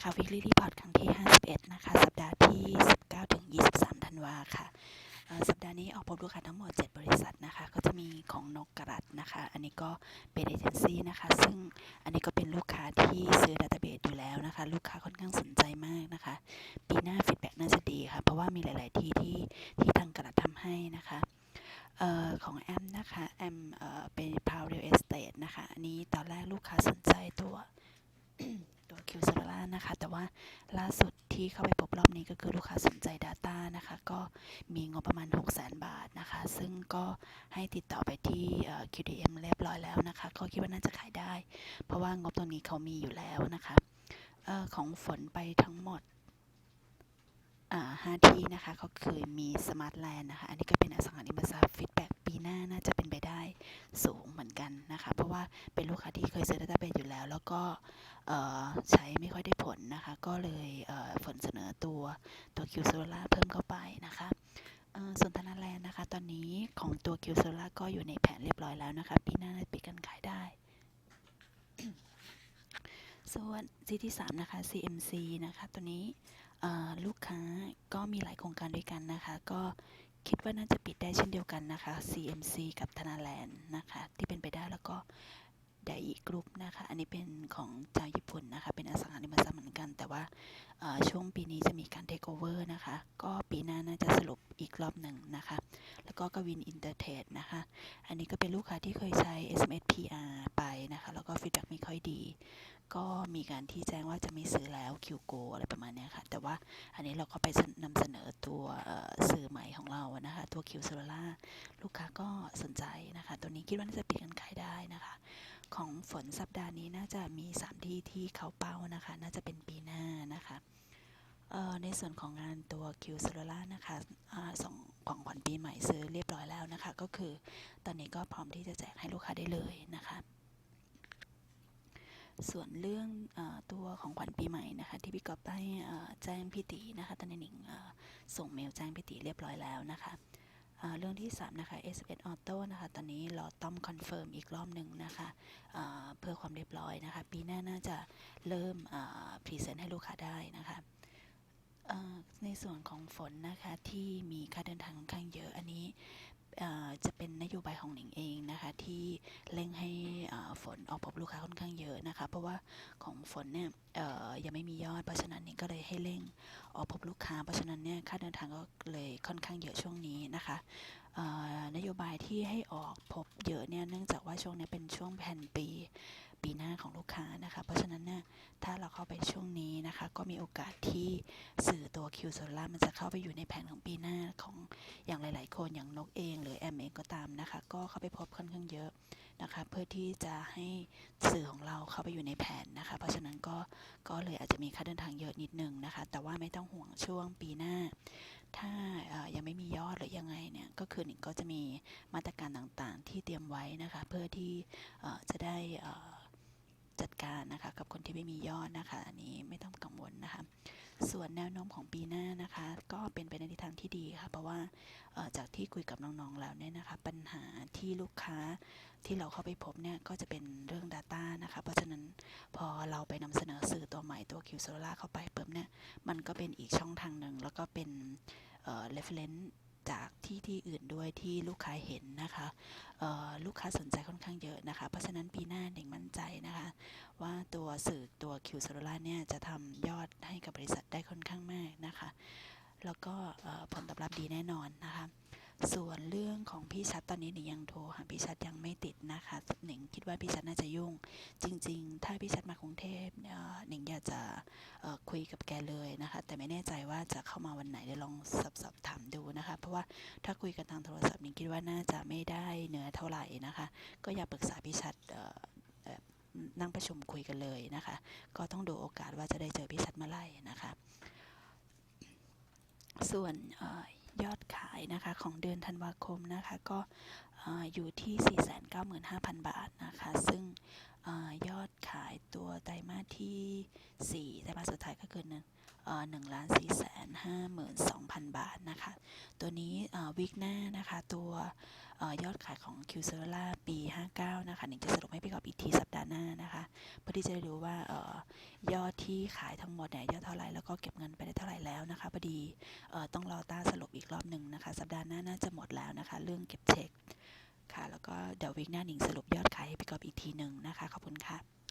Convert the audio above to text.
ค่ะ Weekly Report ครั้งที่ 51 นะคะ สัปดาห์ที่ 19ถึง23 ธันวาค่ะ สัปดาห์นี้ออกพบลูกค้าทั้งหมด 7 บริษัทนะคะ ก็จะมีของนกกระรัดนะคะ อันนี้ก็เป็นเอเจนซี่นะคะ ซึ่งอันนี้ก็เป็นลูกค้าที่ซื้อดัตเตอร์เบสอยู่แล้วนะคะ ลูกค้าค่อนข้างสนใจมากนะคะ ปีหน้าฟีดแบ็กน่าจะดีค่ะ เพราะว่ามีหลาย ๆ ที่ที่ที่ทางกระรัดทำให้นะคะออของแอมนะคะแอมเอ่อเป็น p o w Real Estate นะคะ อันนี้ตอนแรกลูกค้าสนใจตัว ตัวคิวเซล่านะคะ แต่ว่า ล่าสุดที่เข้าไปพบรอบนี้ก็คือลูกค้าสนใจ Data นะคะ ก็มีงบประมาณ 6 0 0 0 0 0 บาทนะคะ ซึ่งก็ให้ติดต่อไปที่เอ่อ QDM เรียบร้อยแล้วนะคะ ก็คิดว่าน่าจะขายได้ เพราะว่างบตรงนี้เขามีอยู่แล้วนะคะออของฝนไปทั้งหมดห้าที่นะคะ ก็คือมีสมาร์ทแลนด์นะคะ อันนี้ก็เป็นอสังหาริมทรัพย์ฟีดแบ็กปีหน้าน่าจะเป็นไปได้สูงเหมือนกันนะคะ เพราะว่าเป็นลูกค้าที่เคยซื้อดัตตอร์เบสอยู่แล้ว แล้วก็ ใช้ไม่ค่อยได้ผลนะคะ ก็เลยเฝนเสนอตัวตัวคิวโซล่าเพิ่มเข้าไปนะคะส่วนธนาแลนนะคะ ตอนนี้ของตัวคิวโซล่าก็อยู่ในแผนเรียบร้อยแล้วนะคะ ปีหน้าน่าจะปิดการขายได้ ส่วนที่ที่3นะคะ CMC นะคะ ตัวนี้ลูกค้าก็มีหลายโครงการด้วยกันนะคะ ก็คิดว่าน่าจะปิดได้เช่นเดียวกันนะคะ CMC กับธนาแลนนะคะ ที่เป็นไปได้แล้วก็ ไดอีกรุ๊ปนะคะ อันนี้เป็นของชาวญี่ปุ่นนะคะ เป็นอสังหาริมทรัพย์เหมือนกัน แต่ว่าช่วงปีนี้จะมีการเทคโอเวอร์นะคะ ก็ปีหน้าน่าจะสรุปอีกรอบหนึ่งนะคะ แล้วก็กวินอินเตอร์เทดนะคะ อันนี้ก็เป็นลูกค้าที่เคยใช้ SMS PR ไปนะคะ แล้วก็ฟีดแบ็กไม่ค่อยดี ก็มีการที่แจ้งว่าจะไม่ซื้อแล้วคิวโกอะไรประมาณนี้ค่ะ แต่ว่าอันนี้เราก็ไปนำเสนอตัวสื่อใหม่ของเรานะคะ ตัวคิวโซล่าลูกค้าก็สนใจนะคะ ตัวนี้คิดว่าน่าจะปิดการขายได้นะคะ ของฝนสัปดาห์นี้น่าจะมี 3 ที่ที่เขาเป้านะคะ น่าจะเป็นปีหน้านะคะในส่วนของงานตัวคิวโซลล่านะคะอ่าส่งของขวัญปีใหม่ซื้อเรียบร้อยแล้วนะคะ ก็คือตอนนี้ก็พร้อมที่จะแจกให้ลูกค้าได้เลยนะคะ ส่วนเรื่องอตัวของขวัญปีใหม่นะคะ ที่พี่กอบได้แจ้งพี่ตีนะคะตอนนี้หนิงส่งเมลแจ้งพี่ตีเรียบร้อยแล้วนะคะ เรื่องที่ 3 นะคะ S11 Auto นะคะ ตอนนี้รอต้อมคอนเฟิร์มอีกรอบหนึ่งนะคะเพื่อความเรียบร้อยนะคะ ปีหน้าน่าจะเริ่มพรีเซนต์ให้ลูกค้าได้นะคะในส่วนของฝนนะคะที่มีค่าเดินทางค่อนข้างเยอะอันนี้จะเป็นนโยบายของหนิงเองนะคะที่เร่งให้ฝนออกพบลูกค้าค่อนข้างเยอะนะคะ เพราะว่าของฝนเนี่ยยังไม่มียอดเพราะฉะนั้นหนิงก็เลยให้เร่ง ออกพบลูกค้า เพราะฉะนั้นเนี่ยค่าเดินทางก็เลยค่อนข้างเยอะช่วงนี้นะคะนโยบายที่ให้ออกพบเยอะเนี่ยเนื่องจากว่าช่วงนี้เป็นช่วงแผ่นปีปีหน้าของลูกค้านะคะเพราะฉ เข้าไปช่วงนี้นะคะ ก็มีโอกาสที่สื่อตัวคิวโซล่ามันจะเข้าไปอยู่ในแผนของปีหน้าของอย่างหลาย ๆ คนอย่างนกเองหรือแอมเองก็ตามนะคะ ก็เข้าไปพบค่อนข้างเยอะนะคะ เพื่อที่จะให้สื่อของเราเข้าไปอยู่ในแผนนะคะ เพราะฉะนั้นก็ก็เลยอาจจะมีค่าเดินทางเยอะนิดนึงนะคะ แต่ว่าไม่ต้องห่วงช่วงปีหน้า ถ้ายังไม่มียอดหรือยังไงเนี่ยก็คือหนิงก็จะมีมาตรการต่างๆ ที่เตรียมไว้นะคะ เพื่อที่จะได้เอ่อจัดการนะคะกับคน ที่ไม่มียอดนะคะ อันนี้ไม่ต้องกังวลนะคะ ส่วนแนวโน้มของปีหน้านะคะ ก็เป็นไปในทิศทางที่ดีค่ะ เพราะว่าจากที่คุยกับน้องๆแล้วเนี่ยนะคะ ปัญหาที่ลูกค้าที่เราเข้าไปพบเนี่ยก็จะเป็นเรื่อง Data นะคะ เพราะฉะนั้นพอเราไปนำเสนอสื่อตัวใหม่ตัว Q s o l a r เข้าไปปุ๊บเนี่ยมันก็เป็นอีกช่องทางหนึ่งแล้วก็เป็นเ reference จากที่ที่อื่นด้วยที่ลูกค้าเห็นนะคะลูกค้าสนใจค่อนข้างเยอะนะคะ เพราะฉะนั้นปีหน้าเด็กมั่นใจนะคะ ว่าตัวสื่อตัว Q s o l a r เนี่ยจะทำยอดให้กับบริษัทได้ค่อนข้างมากนะคะ แล้วก็ผลตอบรับดีแน่นอนนะคะ ส่วนเรื่องของพี่ชัดตอนนี้หนิงยังโทรหาพี่ชัดยังไม่ติดนะคะหนิงคิดว่าพี่ชัดน่าจะยุ่ง จริง ๆ ถ้าพี่ชัดมากรุงเทพเอ่อหนิงอยากจะคุยกับแกเลยนะคะ แต่ไม่แน่ใจว่าจะเข้ามาวันไหนเดี๋ยวลองสอบสอบถามดูนะคะ เพราะว่าถ้าคุยกันทางโทรศัพท์หนิงคิดว่าน่าจะไม่ได้เนื้อเท่าไหร่นะคะ ก็อย่าปรึกษาพี่ชัดนั่งประชุมคุยกันเลยนะคะ ก็ต้องดูโอกาสว่าจะได้เจอพี่ชัดเมื่อไหร่นะคะ ส่วนเออ ยอดขายนะคะของเดือนธันวาคมนะคะก็เอ่อยู่ที่ 495,000 บาทนะคะซึ่งออยอดขายตัวไตรมาสที่ 4 ไตรมาสสุดท้ายก็คือ หนึ่งล้านสี่แสนห้าหมื่นสองพันบาทนะคะ ตัวนี้วิกหน้านะคะ ตัวอยอดขายของ Q s e r a ปี 59 นะคะหนิงจะสรุปให้พี่กอบอีกทีสัปดาห์หน้านะคะ เพื่อที่จะได้รู้ว่าเออยอดที่ขายทั้งหมดเนี่ยยอดเท่าไหร่แล้วก็เก็บเงินไปได้เท่าไหร่แล้วนะคะพอดีเออต้องรอต้าสรุปอีกรอบหนึ่งนะคะ สัปดาห์หน้าน่าจะหมดแล้วนะคะ เรื่องเก็บเช็คค่ะ แล้วก็เดี๋ยววิกหน้าหนิงสรุปยอดขายให้พี่กอบอีกทีหนึ่งนะคะขอบคุณค่ะ